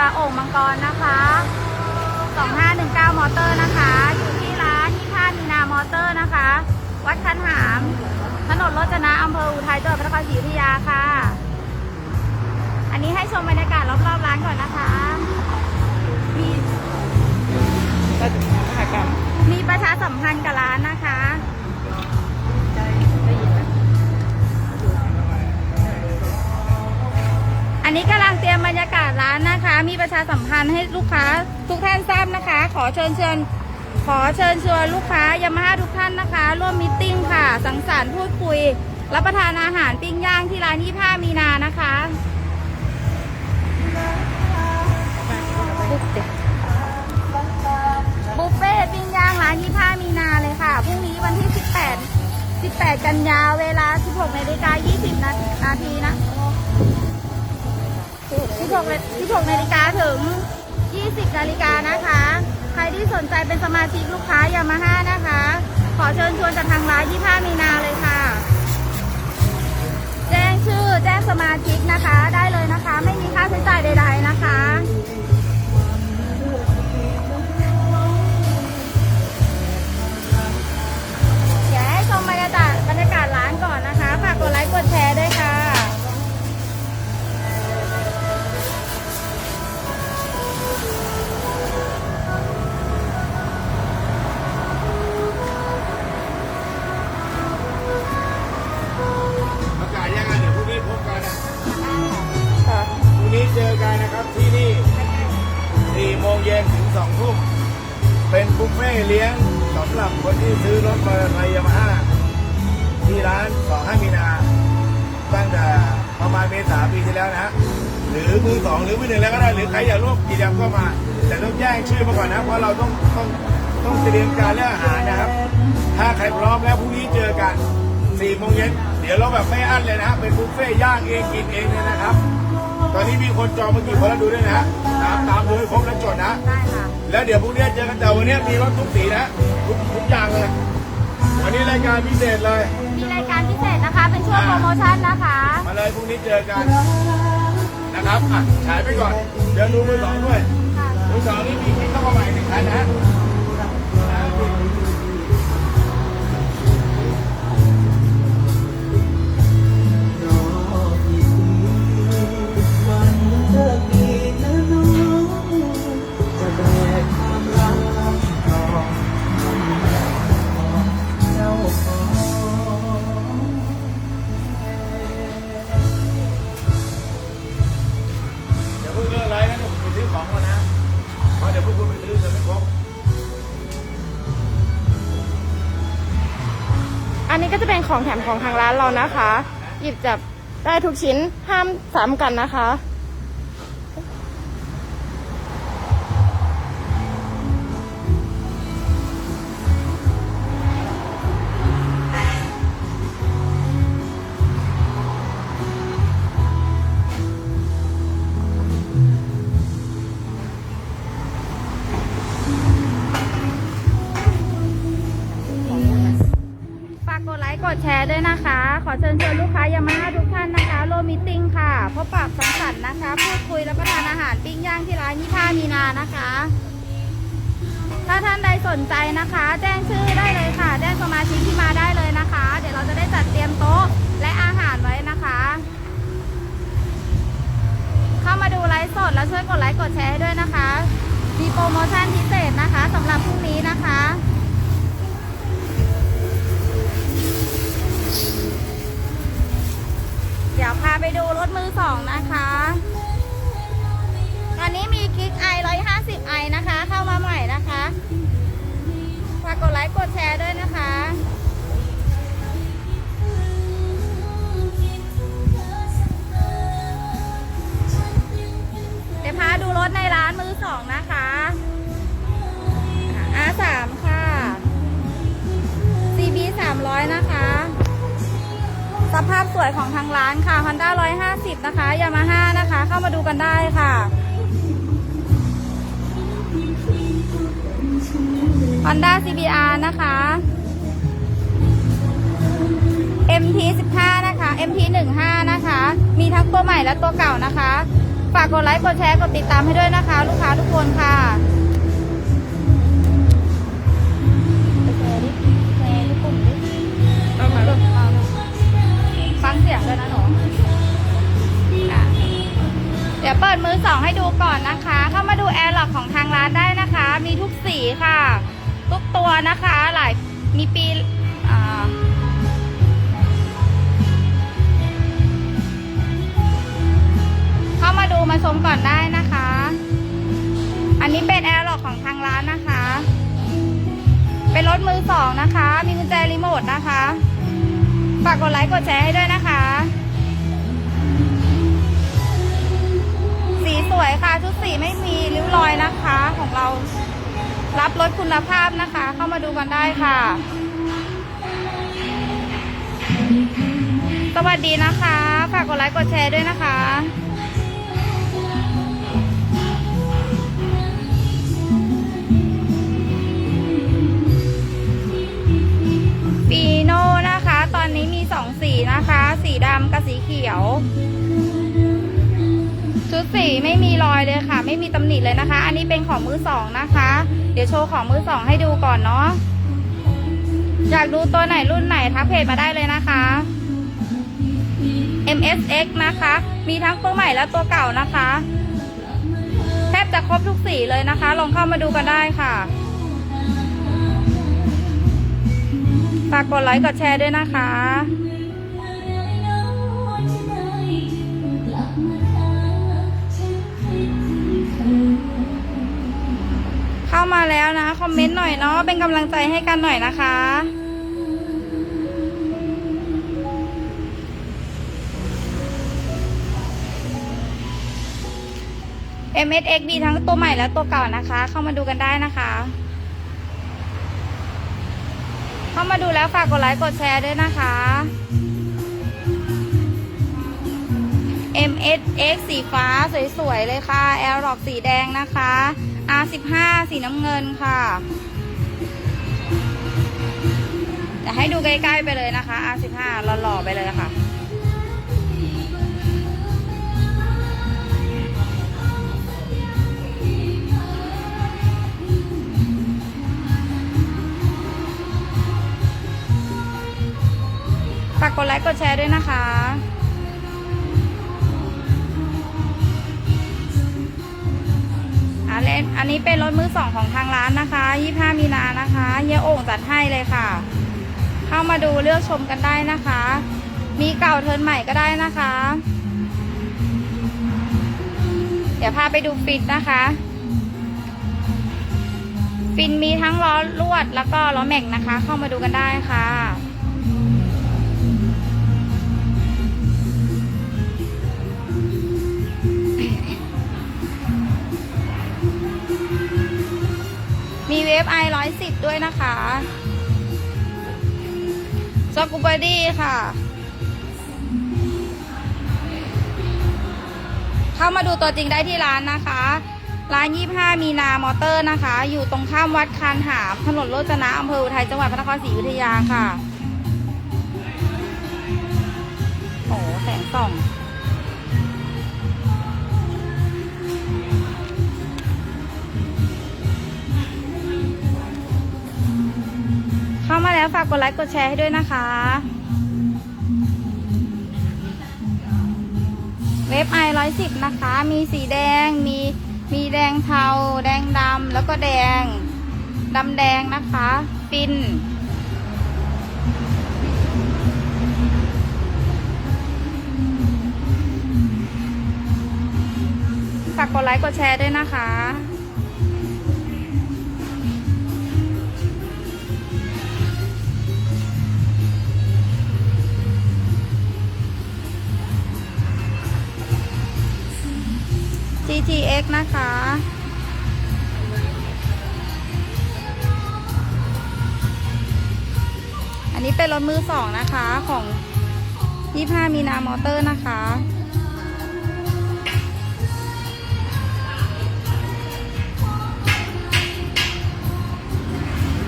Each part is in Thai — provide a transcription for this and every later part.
กับโอ่งมังกรนะคะ 2519 มอเตอร์นะคะ อยู่ที่ร้านยี่ห้ามีนามอเตอร์นะคะ วัดคันหาม ถนนรจนะอำเภออุทัยจังหวัดพระนครศรีอยุธยาค่ะ อันนี้ให้ชมบรรยากาศรอบๆร้านก่อนนะคะ มีก็จะมีมหากรรมมีประชาสัมพันธ์กับร้านนะคะ นนี้กำลังเตรียมบรรยากาศร้านนะคะ มีประชาสัมพันธ์ให้ลูกค้าทุกท่านทราบนะคะ ขอเชิญเชิญขอเชิญชวนลูกค้ายามาฮ่าทุกท่านนะคะ ร่วมมิทติ้งค่ะ สังสรรค์พูดคุย รับประทานอาหารปิ้งย่างที่ร้านยี่ห้ามีนานะคะปุ๊บเด็กบุฟเฟ่ต์ปิ้งย่างร้านยี่ห้ามีนาเลยค่ะพรุ่งนี้วันที่ 18 18 กันยาเวลา 16นาฬิกา20นานาทีนะ 16นา16นาฬิกาถึง 20นาฬิกานะคะ ใครที่สนใจเป็นสมาชิกลูกค้ายามาฮ่านะคะ ขอเชิญชวนจากทางร้าน25มีนาเลยค่ะ แจ้งชื่อแจ้งสมาชิกนะคะ ได้เลยนะคะ ไม่มีค่าใช้จ่ายใด ๆนะคะ นะครับที่นี่4โมงเย็นถึง2ทุ่มเป็นบุฟเฟ่ต์เลี้ยงสำหรับคนที่ซื้อรถมอเตอร์ไซค์ยามาฮ่าที่ร้าน25มีนาตั้งแต่ประมาณเมษาปีที่แล้วนะฮะหรือมือสองหรือมือหนึ่งแล้วก็ได้หรือใครอยากร่วมกิจกรรมก็มา แต่ต้องแจ้งชื่อมาก่อนนะเพราะเราต้องต้องต้องเตรียมการเรื่องอาหารนะครับ ถ้าใครพร้อมแล้วพรุ่งนี้เจอกัน4โมงเย็นเดี๋ยวเราแบบไม่อั้นเลยนะฮะเป็นบุฟเฟ่ต์ย่างเองกินเองเลยนะครับ อนนี้มีคนจองมากี่คนแล้วดูด้วยนะฮะตามตามดูให้ครบแล้วจดนะ ได้ค่ะ แล้วเดี๋ยวพรุ่งนี้เจอกันแต่วันนี้มีรถทุกสีนะทุกทุกอย่างเลยวันนี้รายการพิเศษเลย มีรายการพิเศษนะคะ เป็นช่วงโปรโมชั่นนะคะ มาเลยพรุ่งนี้เจอกันนะครับอะฉายไปก่อน เดี๋ยวดูมือสองด้วยค่ะมือสองนี่มีคลิปเข้ามาใหม่หนึ่งคันนะ ของแถมของทางร้านเรานะคะ หยิบจับได้ทุกชิ้นห้ามซ้ำกันนะคะ กดแชร์ด้วยนะคะ ขอเชิญชวนลูกค้ายามาฮ่าทุกท่านนะคะร่วมมิทติ้งค่ะพบปะสังสรรค์นะคะ พูดคุยรับประทานอาหารปิ้งย่างที่ร้านยี่ห้ามีนานะคะ ถ้าท่านใดสนใจนะคะ แจ้งชื่อได้เลยค่ะ แจ้งสมาชิกที่มาได้เลยนะคะ เดี๋ยวเราจะได้จัดเตรียมโต๊ะและอาหารไว้นะคะ เข้ามาดูไลฟ์สดแล้วช่วยกดไลค์กดแชร์ให้ด้วยนะคะ มีโปรโมชั่นพิเศษนะคะสำหรับพรุ่งนี้นะคะ อสองนะคะตอนนี้มีกิ๊กไอ150ไอนะคะ เข้ามาใหม่นะคะฝากกดไลค์กดแชร์ด้วยนะคะเดี๋ยวพาดูรถในร้านมือสองนะคะ ภาพสวยของทางร้านค่ะ Honda 150 นะคะ Yamaha นะคะ เข้ามาดูกันได้ค่ะ Honda CBR นะคะ MT 15นะคะ MT 15นะคะ มีทั้งตัวใหม่และตัวเก่านะคะ ฝากกดไลค์ กดแชร์ กดติดตามให้ด้วยนะคะลูก มีทุกสีค่ะ ทุกตัวนะคะหลายมีปีเข้ามาดูมาชมก่อนได้นะคะ อันนี้เป็นแอร์หลอกของทางร้านนะคะ เป็นรถมือสองนะคะ มีกุญแจรีโมทนะคะ ฝากกดไลค์กดแชร์ให้ด้วยนะคะ สีสวยค่ะ ชุดสีไม่มีริ้วรอยนะคะของเรา รับรถคุณภาพนะคะ เข้ามาดูกันได้ค่ะ สวัสดีนะคะ ฝากกดไลค์กดแชร์ด้วยนะคะปีโน่นะคะ ตอนนี้มีสองสีนะคะ สีดำกับสีเขียว สีไม่มีรอยเลยค่ะ ไม่มีตำหนิเลยนะคะ อันนี้เป็นของมือสองนะคะ เดี๋ยวโชว์ของมือสองให้ดูก่อนเนาะอยากดูตัวไหนรุ่นไหนทักเพจมาได้เลยนะคะ MSX นะคะ มีทั้งตัวใหม่และตัวเก่านะคะ แทบจะครบทุกสีเลยนะคะ ลองเข้ามาดูกันได้ค่ะฝากกดไลค์กดแชร์ด้วยนะคะ เข้ามาแล้วนะ คอมเมนต์หน่อยเนาะเป็นกำลังใจให้กันหน่อยนะคะ MSX มีทั้งตัวใหม่และตัวเก่านะคะ เข้ามาดูกันได้นะคะ เข้ามาดูแล้วฝากกดไลค์กดแชร์ด้วยนะคะ MSX สีฟ้าสวยๆเลยค่ะ L หลอกสีแดงนะคะ R15 สีน้ำเงินค่ะ จะให้ดูใกล้ๆไปเลยนะคะ R15 หล่อๆไปเลยค่ะฝากกดไลค์กดแชร์ด้วยนะคะ อันนี้อันนี้เป็นรถมือสองของทางร้านนะคะ 25 มีนานะคะเฮียโอ่งจัดให้เลยค่ะ เข้ามาดูเลือกชมกันได้นะคะ มีเก่าเทินใหม่ก็ได้นะคะ เดี๋ยวพาไปดูฟิตนะคะฟินมีทั้งล้อลวดแล้วก็ล้อแม็กนะคะ เข้ามาดูกันได้ค่ะ มีเวฟไอร้อยสิบด้วยนะคะสกูบดี้ค่ะ เข้ามาดูตัวจริงได้ที่ร้านนะคะ ร้าน25มีนามอเตอร์นะคะ อยู่ตรงข้ามวัดคานหาม ถนนโรจนะอำเภออุทัยจังหวัดพระนครศรีอยุธยาค่ะ โอ้แสงส่องากกดไลค์กดแชร์ให้ด้วยนะคะ เว็บไอร้อยสิบนะคะ มีสีแดง มีมีแดงเทา แดงดำแล้วก็แดงดำแดงนะคะฟินฝากกดไลค์กดแชร์ด้วยนะคะ GTX นะคะ อันนี้เป็นรถมือสองนะคะของ25มีนามอเตอร์นะคะ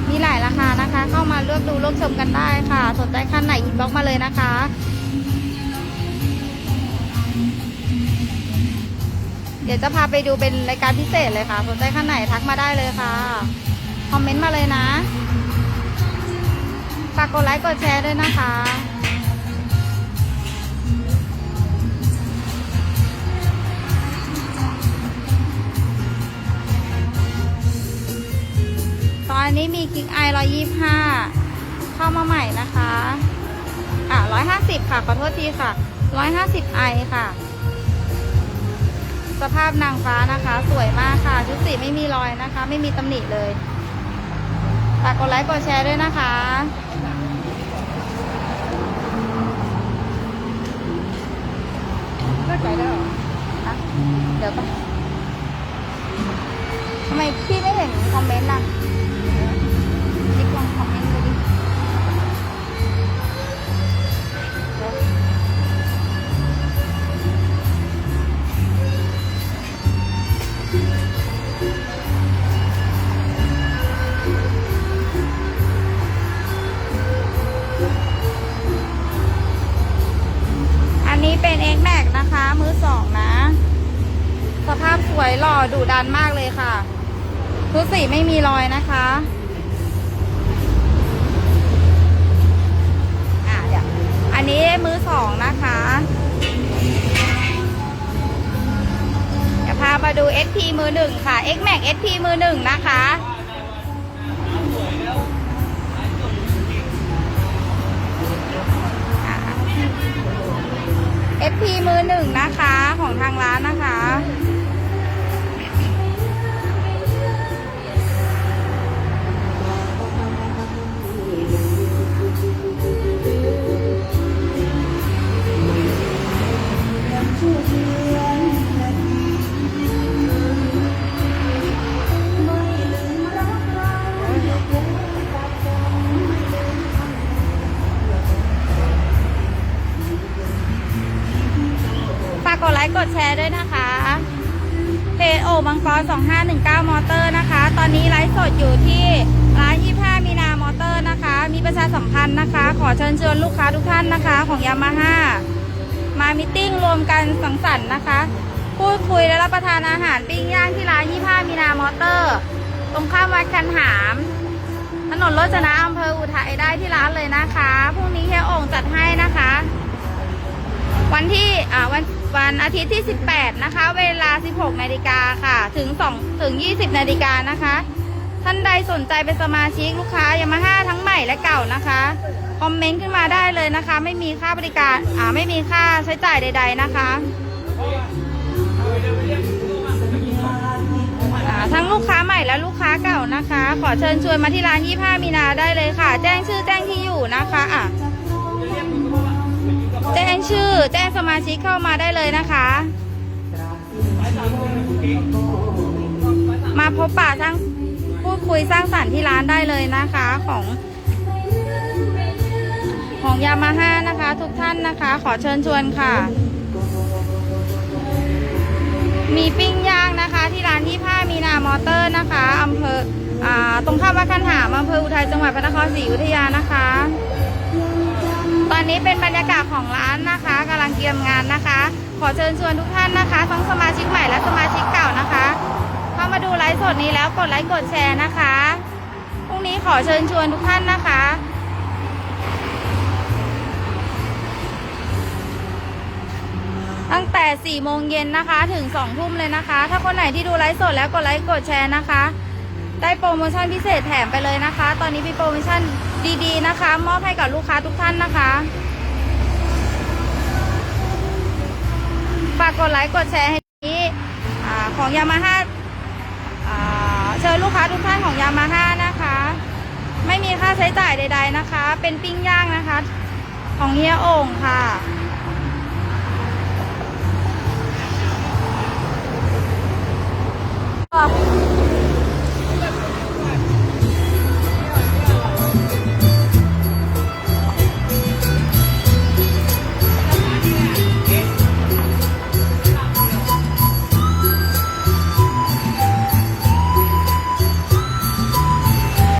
มีหลายราคานะคะ เข้ามาเลือกดูเลือกชมกันได้ค่ะ สนใจคันไหนอินบ็อกมาเลยนะคะ เดี๋ยวจะพาไปดูเป็นรายการพิเศษเลยค่ะสนใจข้างไหนทักมาได้เลยค่ะ คอมเมนต์มาเลยนะฝากกดไลค์กดแชร์ด้วยนะคะตอนนี้มีกิ๊กไอร้อยยี่ห้าเข้ามาใหม่นะคะ อะร้อยห้าสิบค่ะ ขอโทษทีค่ะร้อยห้าสิบไอค่ะ สภาพนางฟ้านะคะ สวยมากค่ะ ชุดสีไม่มีรอยนะคะ ไม่มีตำหนิเลย ฝากกดไลค์กดแชร์ด้วยนะคะ มือสองนะ สภาพสวยหล่อดุดันมากเลยค่ะทุกสีไม่มีรอยนะคะอะเดี๋ยวอันนี้มือสองนะคะ เดี๋ยวพามาดู SP มือหนึ่งค่ะ X Max SP มือหนึ่งนะคะางร้านนะคะ แชร์ด้วยนะคะเพจโอมังกร 2519 มอเตอร์นะคะ ตอนนี้ไลฟ์สดอยู่ที่ร้าน 25 มีนามอเตอร์นะคะ มีประชาสัมพันธ์นะคะ ขอเชิญชวนลูกค้าทุกท่านนะคะ ของยามาฮ่ามามิทติ้งรวมกันสังสรรค์นะคะ พูดคุยและรับประทานอาหารปิ้งย่างที่ร้าน 25 มีนามอเตอร์ ตรงข้ามวัดคันหามถนนรจนะอำเภออุทัยได้ที่ร้านเลยนะคะ พรุ่งนี้เฮียโอ่งจัดให้นะคะ วันที่ อ่า วัน วันอาทิตย์ที่ 18 นะคะ เวลา 16นาฬิกาค่ะ ถึง2ถึง 20นาฬิกานะคะ ท่านใดสนใจเป็นสมาชิกลูกค้ายามาฮ่าทั้งใหม่และเก่านะคะ คอมเมนต์ขึ้นมาได้เลยนะคะ ไม่มีค่าบริการอ่าไม่มีค่าใช้จ่ายใด ๆนะคะอ่าทั้งลูกค้าใหม่และลูกค้าเก่านะคะ ขอเชิญชวนมาที่ร้าน 25 มีนาได้เลยค่ะ แจ้งชื่อแจ้งที่อยู่นะคะอะ แจ้งชื่อ แจ้งสมาชิกเข้ามาได้เลยนะคะ มาพบปะสร้างพูดคุยสร้างสรรค์ที่ร้านได้เลยนะคะของ ของยามาฮ่านะคะ ทุกท่านนะคะ ขอเชิญชวนค่ะ มีปิ้งย่างนะคะ ที่ร้านที่ผ้ามีนามอเตอร์นะคะอำเภออตรงข้ามวัดคันหามอำเภออุทัยจังหวัดพระนครศรีอยุธยานะคะ ตอนนี้เป็นบรรยากาศของร้านนะคะกำลังเตรียมงานนะคะ ขอเชิญชวนทุกท่านนะคะ ทั้งสมาชิกใหม่และสมาชิกเก่านะคะ เข้ามาดูไลฟ์สดนี้แล้วกดไลค์กดแชร์นะคะพรุ่งนี้ขอเชิญชวนทุกท่านนะคะตั้งแต่ 4 โมงเย็นนะคะ ถึง 2 ทุ่มเลยนะคะ ถ้าคนไหนที่ดูไลฟ์สดแล้วกดไลค์ กดแชร์นะคะ ได้โปรโมชั่นพิเศษแถมไปเลยนะคะ ตอนนี้มีโปรโมชั่น ดีๆนะคะ มอบให้กับลูกค้าทุกท่านนะคะ ฝากกดไลค์กดแชร์ให้นี้ของยามาฮ่าเชิญลูกค้าทุกท่านของยามาฮ่านะคะ ไม่มีค่าใช้จ่ายใด ๆนะคะ เป็นปิ้งย่างนะคะ ของเฮียโอ่งค่ะก็